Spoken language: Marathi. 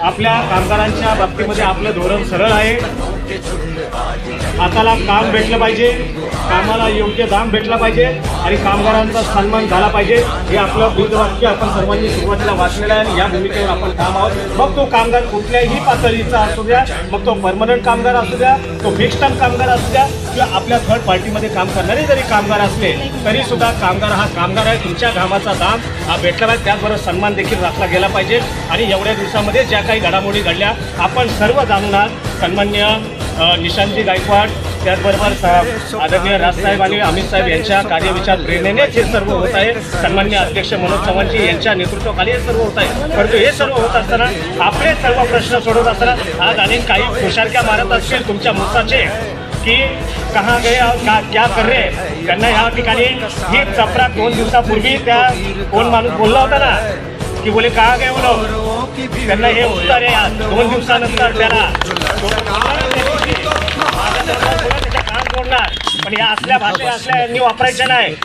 आपल्या कामगारांच्या बाबतीमध्ये आपलं धोरण सरळ आहे. हाताला काम भेटलं पाहिजे कामाला योग्य दाम भेटला पाहिजे आणि कामगारांचा सन्मान झाला पाहिजे. हे आपलं ब्रीदवाक्य आपण सर्वांनी सुरुवातीला वाचलेलं आहे आणि या भूमिकेवर आपण काम आहोत. मग तो कामगार कुठल्याही पातळीचा असू द्या मग तो परमनंट कामगार असू द्या तो फिक्स टाइम कामगार असू द्या किंवा आपल्या थर्ड पार्टीमध्ये काम करणारे जरी कामगार असले तरी सुद्धा कामगार हा कामगार आहे. तुमच्या घामाचा दाम हा भेटला पाहिजे. त्याचबरोबर सन्मान देखील राखला गेला पाहिजे. आणि एवढ्या दिवसामध्ये ज्या काही घडामोडी घडल्या आपण सर्व जाणून आहात सन्मान्य निशांतजी गायकवाड त्याचबरोबर स- आदरणीय राजसाहेब आणि अमित साहेब यांच्या कार्यविचार प्रेरणेनेच हे सर्व होत आहे. सन्मान्य अध्यक्ष मनोज चव्हाणजी यांच्या नेतृत्वाखाली हे सर्व होत आहे. परंतु हे सर्व होत असताना आपले सर्व प्रश्न सोडवत असताना आज अनेक काही खुशारक्या मारत असतील तुमच्या मुसाचे की कहा गए और का क्या कर रहे? त्यांना ह्या ठिकाणी ही चपरा दोन दिवसापूर्वी त्या कोण माणूस बोलला होता ना की बोले कहा गए बोलो त्यांना हे उत्तर आहे दोन दिवसानंतर त्याला पण या असल्या भाषा असल्या यांनी वापरायच्या नाही.